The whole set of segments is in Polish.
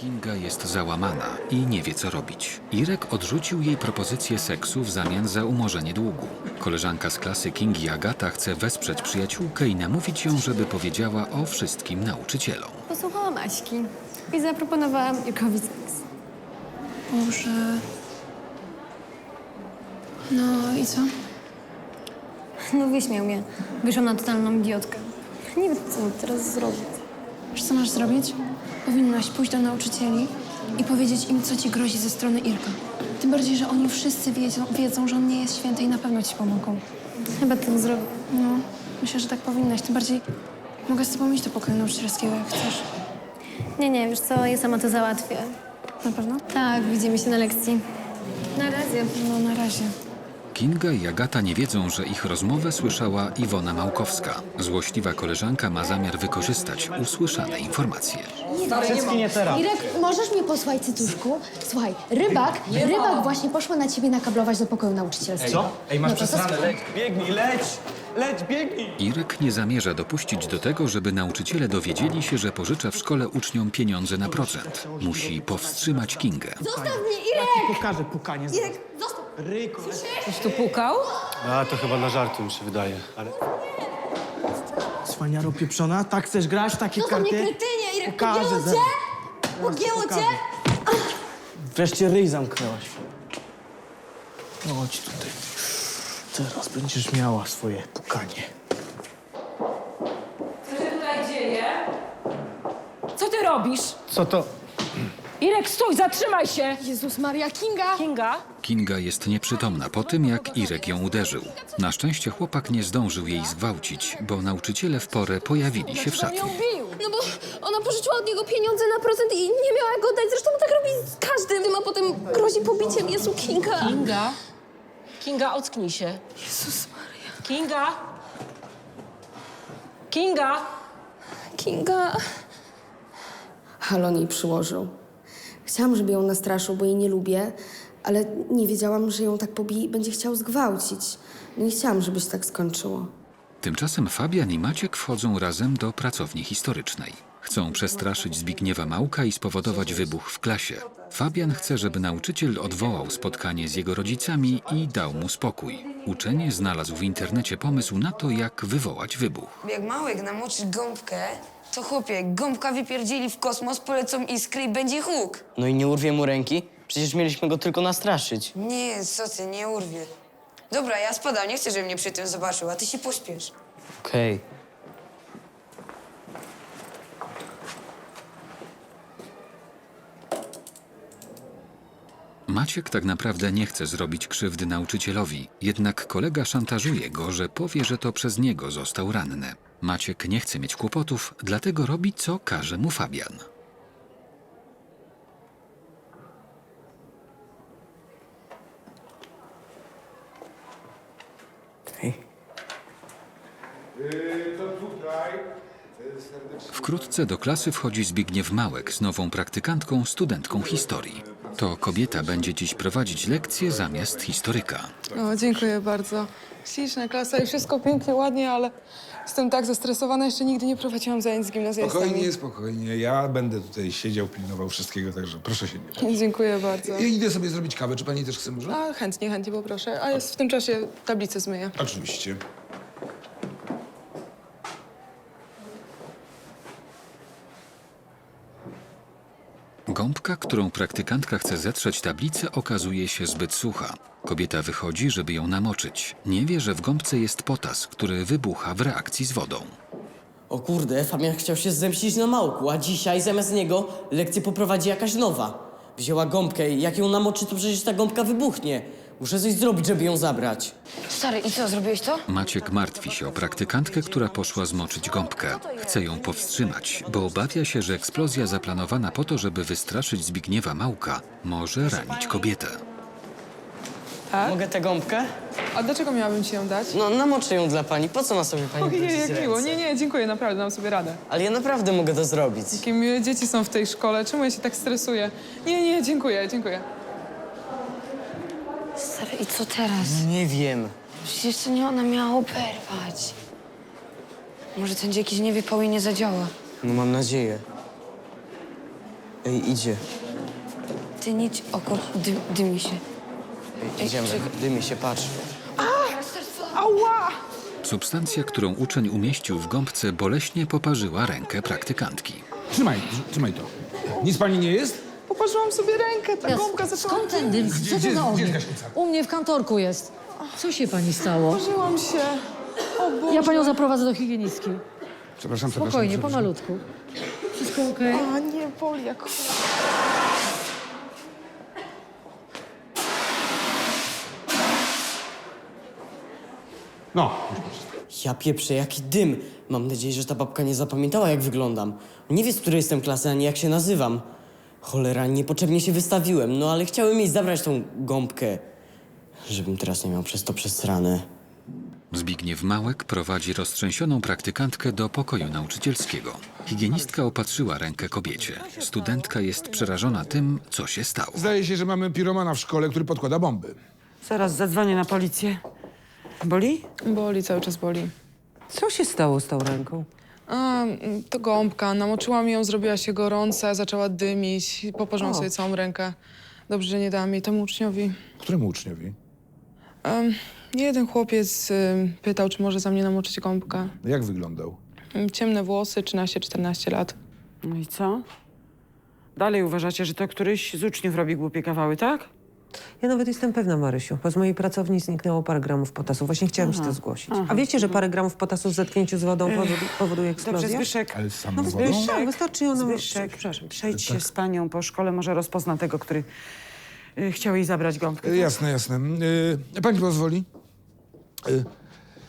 Kinga jest załamana i nie wie co robić. Irek odrzucił jej propozycję seksu w zamian za umorzenie długu. Koleżanka z klasy Kingi Agata chce wesprzeć przyjaciółkę i namówić ją, żeby powiedziała o wszystkim nauczycielom. Posłuchałam Aśki i zaproponowałam Irkowi seks. Boże. No i co? No wyśmiał mnie. Wyszłam na totalną idiotkę. Nie wiem, co mam teraz zrobić. Wiesz, co masz zrobić? Powinnaś pójść do nauczycieli i powiedzieć im, co ci grozi ze strony Irka. Tym bardziej, że oni wszyscy wiedzą, wiedzą że on nie jest święty i na pewno ci pomogą. Chyba tak zrobię. No, myślę, że tak powinnaś. Tym bardziej mogę z tobą iść do pokoju nauczycielskiego, jak chcesz. Nie, nie, wiesz co, ja sama to załatwię. Na pewno? Tak, widzimy się na lekcji. Na razie. No, na razie. Kinga i Agata nie wiedzą, że ich rozmowę słyszała Iwona Małkowska. Złośliwa koleżanka ma zamiar wykorzystać usłyszane informacje. Irek, możesz mnie posłuchać, cytuszku? Słuchaj, rybak, rybak właśnie poszła na ciebie nakablować do pokoju nauczycielskiego. Co? Ej, masz No przesrane, leć, biegnij, leć! Leć, biegnij! Irek nie zamierza dopuścić do tego, żeby nauczyciele dowiedzieli się, że pożycza w szkole uczniom pieniądze na procent. Musi powstrzymać Kingę. Zostaw mnie, Ja Irek! ci pokażę pukanie. Irek, leć. Ktoś tu pukał? A to chyba na żartu mi się wydaje, ale... Cwaniaro pieprzona, tak chcesz grać w takie Zostaw mnie, karty? kretynie, Irek! Pokażę Pogięło zaraz. cię? Zaraz ci Pogięło pokażę. cię? Wreszcie ryj zamknęłaś. No chodź tutaj. Teraz będziesz miała swoje pukanie. Co się tutaj dzieje? Co ty robisz? Co to? Irek, stój, zatrzymaj się! Jezus Maria, Kinga! Kinga? Kinga jest nieprzytomna po tym, jak Irek ją uderzył. Na szczęście chłopak nie zdążył jej zgwałcić, bo nauczyciele w porę pojawili się w On szatni. ją bił! No bo ona pożyczyła od niego pieniądze na procent i nie miała jak oddać. Zresztą tak robi z każdym, a potem grozi pobiciem. Jezu, Kinga. Kinga? Kinga, ocknij się. Jezus Maria. Kinga? Kinga? Kinga. Halon jej przyłożył. Chciałam, żeby ją nastraszył, bo jej nie lubię, ale nie wiedziałam, że ją tak pobije i będzie chciał zgwałcić. Nie chciałam, żeby się tak skończyło. Tymczasem Fabian i Maciek wchodzą razem do pracowni historycznej. Chcą przestraszyć Zbigniewa Małka i spowodować wybuch w klasie. Fabian chce, żeby nauczyciel odwołał spotkanie z jego rodzicami i dał mu spokój. Uczenie znalazł w internecie pomysł na to, jak wywołać wybuch. Jak Małek namoczy gąbkę, to chłopie, gąbka wypierdzieli w kosmos, polecą iskry i będzie huk. No i nie urwie mu ręki? Przecież mieliśmy go tylko nastraszyć. Nie, co ty, nie urwie. Dobra, ja spadam, nie chcę, żeby mnie przy tym zobaczył, a ty się pośpiesz. Okej. Maciek tak naprawdę nie chce zrobić krzywdy nauczycielowi, jednak kolega szantażuje go, że powie, że to przez niego został ranny. Maciek nie chce mieć kłopotów, dlatego robi co każe mu Fabian. Wkrótce do klasy wchodzi Zbigniew Małek z nową praktykantką, studentką historii. To kobieta będzie dziś prowadzić lekcje zamiast historyka. O, dziękuję bardzo. Śliczna klasa i wszystko pięknie, ładnie, ale jestem tak zestresowana, jeszcze nigdy nie prowadziłam zajęć z gimnazjastami. Spokojnie, spokojnie. Ja będę tutaj siedział, pilnował wszystkiego, także proszę się nie bać. Dziękuję bardzo. Ja idę sobie zrobić kawę. Czy pani też chce może? A chętnie, chętnie poproszę. A jest w tym czasie tablicę zmyję. Oczywiście. Gąbka, którą praktykantka chce zetrzeć tablicę, okazuje się zbyt sucha. Kobieta wychodzi, żeby ją namoczyć. Nie wie, że w gąbce jest potas, który wybucha w reakcji z wodą. O kurde, Fabian chciał się zemścić na małku, a dzisiaj zamiast niego lekcję poprowadzi jakaś nowa. Wzięła gąbkę i jak ją namoczy, to przecież ta gąbka wybuchnie. Muszę coś zrobić, żeby ją zabrać. Stary, i co, zrobiłeś to? Maciek martwi się o praktykantkę, która poszła zmoczyć gąbkę. Chce ją powstrzymać, bo obawia się, że eksplozja zaplanowana po to, żeby wystraszyć Zbigniewa Małka, może ranić kobietę. Mogę tę gąbkę? A dlaczego miałabym ci ją dać? No, namoczę ją dla pani. Po co ma sobie pani Ojej, brudzić jak miło. ręce? Nie, nie, dziękuję, naprawdę, dam sobie radę. Ale ja naprawdę mogę to zrobić. Jakie miłe dzieci są w tej szkole, czemu ja się tak stresuję? Nie, nie, dziękuję, dziękuję. Stary, i co teraz? Nie wiem. Przecież to nie ona miała oberwać. Może ten jakiś nie wypał i nie zadziała. No mam nadzieję. Ej, idzie. Ty nic oko, dy, dymi się. Ej, idziemy. Dymi się, patrz. Substancja, którą uczeń umieścił w gąbce, boleśnie poparzyła rękę praktykantki. Trzymaj, trzymaj to. Nic pani nie jest? Popatrzyłam sobie rękę, ta gąbka zaczęła... Skąd ten dym? Gdzie- Co gdzie- to za gdzie ogień? jest gaśnica? U mnie w kantorku jest. Co się pani stało? Położyłam się. O Boże. Ja panią zaprowadzę do higienistki. Przepraszam, przepraszam. Spokojnie, przepraszam. pomalutku. Wszystko okej? A nie, boli jak. No, Ja pieprzę, jaki dym. Mam nadzieję, że ta babka nie zapamiętała, jak wyglądam. Nie wie, z której jestem klasy, ani jak się nazywam. Cholera, niepotrzebnie się wystawiłem, no ale chciałem jej zabrać tą gąbkę. Żebym teraz nie miał przez to przesrane. Zbigniew Małek prowadzi roztrzęsioną praktykantkę do pokoju nauczycielskiego. Higienistka opatrzyła rękę kobiecie. Studentka jest przerażona tym, co się stało. zdaje się, że mamy piromana w szkole, który podkłada bomby. Zaraz zadzwonię na policję. Boli? Boli, cały czas boli. Co się stało z tą ręką? A, mm, to gąbka. Namoczyłam ją, zrobiła się gorąca, zaczęła dymić. Poparzyłam O. sobie całą rękę. Dobrze, że nie dałam jej temu uczniowi. Któremu uczniowi? Um, jeden chłopiec ym, pytał, czy może za mnie namoczyć gąbkę. Jak wyglądał? Ym, Ciemne włosy, 13-14 lat. No i co? Dalej uważacie, że to któryś z uczniów robi głupie kawały, tak? Ja nawet jestem pewna, Marysiu, bo z mojej pracowni zniknęło parę gramów potasu. Właśnie chciałam ci to zgłosić. A wiecie, że parę gramów potasu w zetknięciu z wodą powodu- powoduje eksplozję? Dobrze, Zbyszek. Ale z samą No wodą? Zbyszek, tak, wystarczy ją... Zbyszek, Przepraszam. przejdź się z panią po szkole, może rozpozna tego, który y, chciał jej zabrać gąbkę. E, Jasne, jasne. E, pani pozwoli? E,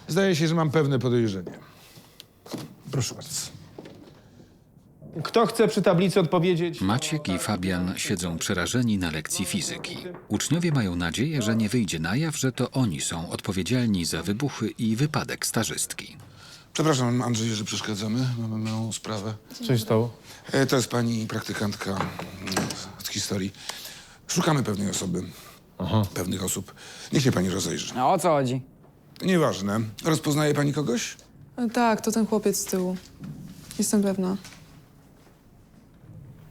zdaje się, że mam pewne podejrzenie. Proszę bardzo. Kto chce przy tablicy odpowiedzieć? Maciek i Fabian siedzą przerażeni na lekcji fizyki. Uczniowie mają nadzieję, że nie wyjdzie na jaw, że to oni są odpowiedzialni za wybuchy i wypadek stażystki. Przepraszam, Andrzej, że przeszkadzamy. Mamy małą sprawę. Co się stało? E, to jest pani praktykantka mm, z historii. Szukamy pewnej osoby. Pewnych osób. Niech się pani rozejrzy. No o co chodzi? Nieważne. Rozpoznaje pani kogoś? E, Tak, to ten chłopiec z tyłu. Jestem pewna.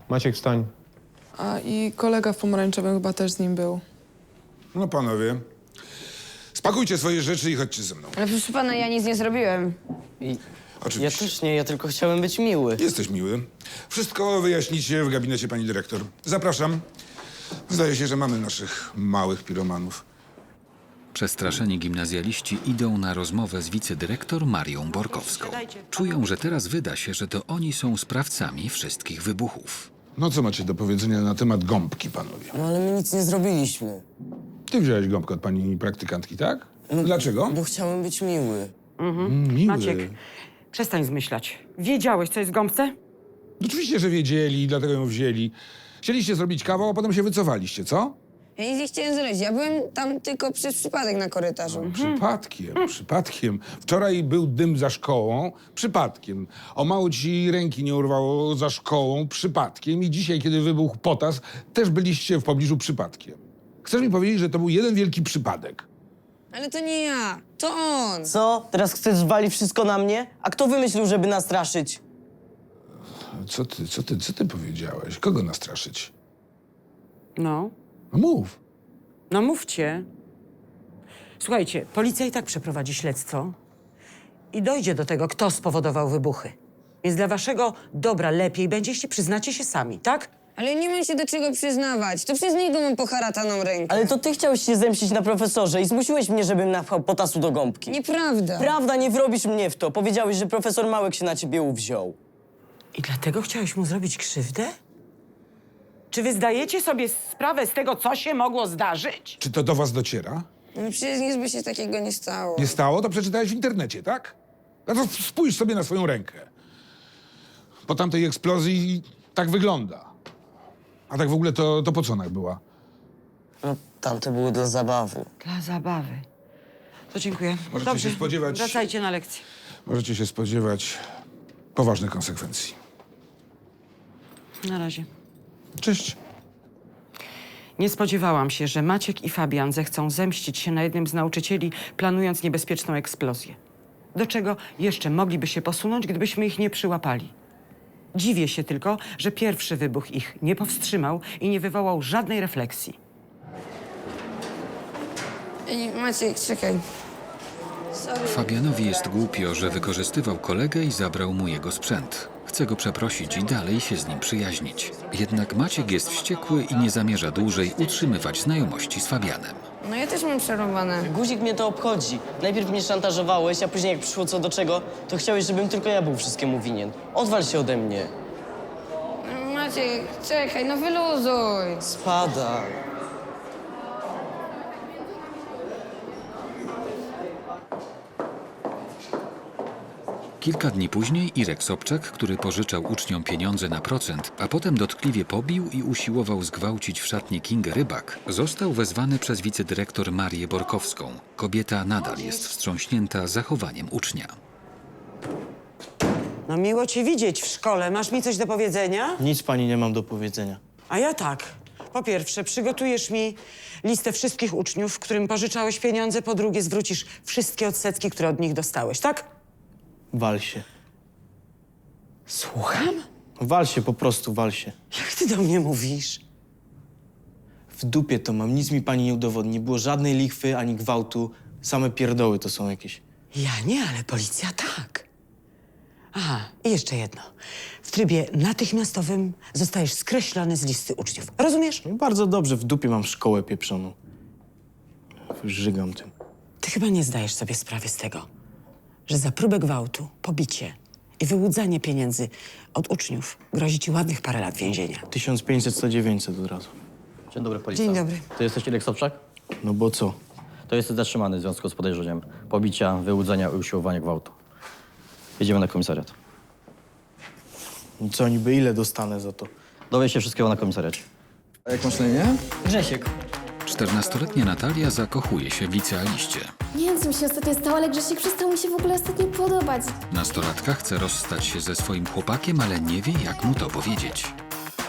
Maciek, wstań. A i kolega w pomarańczowym chyba też z nim był. No panowie. Spakujcie swoje rzeczy i chodźcie ze mną. Ale proszę pana, ja nic nie zrobiłem. I ja Oczywiście. też nie, ja tylko chciałem być miły. Jesteś miły. Wszystko wyjaśnicie w gabinecie pani dyrektor. Zapraszam. Zdaje się, że mamy naszych małych piromanów. Przestraszeni gimnazjaliści idą na rozmowę z wicedyrektor Marią Borkowską. Czują, że teraz wyda się, że to oni są sprawcami wszystkich wybuchów. No co macie do powiedzenia na temat gąbki, panowie? No ale my nic nie zrobiliśmy. Ty wziąłeś gąbkę od pani praktykantki, tak? Dlaczego? Bo chciałem być miły. Mm, Miły. Maciek, przestań zmyślać. Wiedziałeś, co jest w gąbce? Oczywiście, że wiedzieli, dlatego ją wzięli. Chcieliście zrobić kawał, a potem się wycofaliście, co? Ja nic nie chciałem zrobić. Ja byłem tam tylko przez przypadek na korytarzu. Przypadkiem, przypadkiem. Wczoraj był dym za szkołą, przypadkiem. O mało ci ręki nie urwało za szkołą, przypadkiem. I dzisiaj, kiedy wybuchł potas, też byliście w pobliżu przypadkiem. Chcesz mi powiedzieć, że to był jeden wielki przypadek? Ale to nie ja, to on. Co? Teraz chcesz walić wszystko na mnie? A kto wymyślił, żeby nastraszyć? Co ty, co ty, co ty powiedziałeś? Kogo nastraszyć? No. No mów. No mówcie. Słuchajcie, policja i tak przeprowadzi śledztwo i dojdzie do tego, kto spowodował wybuchy. Więc dla waszego dobra lepiej będzie, jeśli przyznacie się sami, tak? Ale nie mam się do czego przyznawać. To przez niego mam poharataną rękę. Ale to ty chciałeś się zemścić na profesorze i zmusiłeś mnie, żebym napchał potasu do gąbki. Nieprawda. Prawda, nie wrobisz mnie w to. Powiedziałeś, że profesor Małek się na ciebie uwziął. I dlatego chciałeś mu zrobić krzywdę? Czy wy zdajecie sobie sprawę z tego, co się mogło zdarzyć? Czy to do was dociera? No przecież nic by się takiego nie stało. Nie stało? To przeczytałeś w internecie, tak? No to spójrz sobie na swoją rękę. Po tamtej eksplozji tak wygląda. A tak w ogóle to, to po co ona była? No, tamte były dla zabawy. Dla zabawy. To dziękuję. Możecie Dobrze, się spodziewać- Wracajcie na lekcję. Możecie się spodziewać poważnych konsekwencji. Na razie. Cześć. Nie spodziewałam się, że Maciek i Fabian zechcą zemścić się na jednym z nauczycieli, planując niebezpieczną eksplozję. Do czego jeszcze mogliby się posunąć, gdybyśmy ich nie przyłapali. Dziwię się tylko, że pierwszy wybuch ich nie powstrzymał i nie wywołał żadnej refleksji. Ej, Maciek, czekaj. Fabianowi jest głupio, że wykorzystywał kolegę i zabrał mu jego sprzęt. Chce go przeprosić i dalej się z nim przyjaźnić. Jednak Maciek jest wściekły i nie zamierza dłużej utrzymywać znajomości z Fabianem. No ja też mam przerąbane. Guzik mnie to obchodzi. Najpierw mnie szantażowałeś, a później jak przyszło co do czego, to chciałeś, żebym tylko ja był wszystkiemu winien. Odwal się ode mnie. Maciek, czekaj, no wyluzuj. Spada. Kilka dni później Irek Sobczak, który pożyczał uczniom pieniądze na procent, a potem dotkliwie pobił i usiłował zgwałcić w szatni Kingę Rybak, został wezwany przez wicedyrektor Marię Borkowską. Kobieta nadal jest wstrząśnięta zachowaniem ucznia. No miło cię widzieć w szkole. Masz mi coś do powiedzenia? Nic pani nie mam do powiedzenia. A ja tak. Po pierwsze, przygotujesz mi listę wszystkich uczniów, którym pożyczałeś pieniądze. Po drugie, zwrócisz wszystkie odsetki, które od nich dostałeś, tak? Wal się. Słucham? Wal się, po prostu wal się. Jak ty do mnie mówisz? W dupie to mam, nic mi pani nie udowodni. Nie było żadnej lichwy ani gwałtu. Same pierdoły to są jakieś. Ja nie, ale policja tak. Aha, i jeszcze jedno. W trybie natychmiastowym zostajesz skreślony z listy uczniów. Rozumiesz? No i bardzo dobrze, w dupie mam szkołę pieprzoną. Żygam tym. Ty chyba nie zdajesz sobie sprawy z tego, że za próbę gwałtu, pobicie i wyłudzanie pieniędzy od uczniów grozi ci ładnych parę lat więzienia. 1500, 100, 900 od razu. Dzień dobry, policja. Dzień dobry. To jesteś Irek Sobczak? No bo co? To jesteś zatrzymany w związku z podejrzeniem pobicia, wyłudzenia i usiłowania gwałtu. Jedziemy na komisariat. Co niby ile dostanę za to? Dowie się wszystkiego na komisariacie. A jak masz na imię? Grzesiek. 14-letnia Natalia zakochuje się w licealiście. Nie wiem, co mi się ostatnio stało, ale Grzesiek przestał mi się w ogóle ostatnio podobać. Nastolatka chce rozstać się ze swoim chłopakiem, ale nie wie, jak mu to powiedzieć.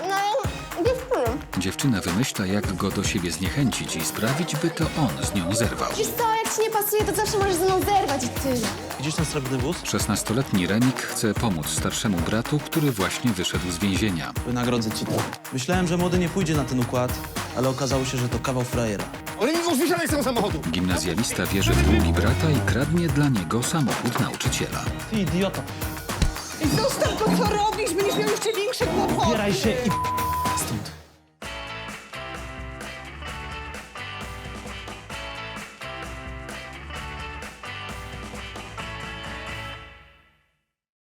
No, dziewczyny. Dziewczyna wymyśla, jak go do siebie zniechęcić i sprawić, by to on z nią zerwał. Wiesz co, jak ci nie pasuje, to zawsze możesz ze mną zerwać i tyle. Gdzieś ten srebrny wóz? 16-letni Remik chce pomóc starszemu bratu, który właśnie wyszedł z więzienia. Wynagrodzę ci to. Myślałem, że młody nie pójdzie na ten układ, ale okazało się, że to kawał frajera. Gimnazjalista wierzy w długi brata i kradnie dla niego samochód nauczyciela. Ty idioto. Zostaw to, co robisz, będziesz miał jeszcze większe kłopoty. Zbieraj się i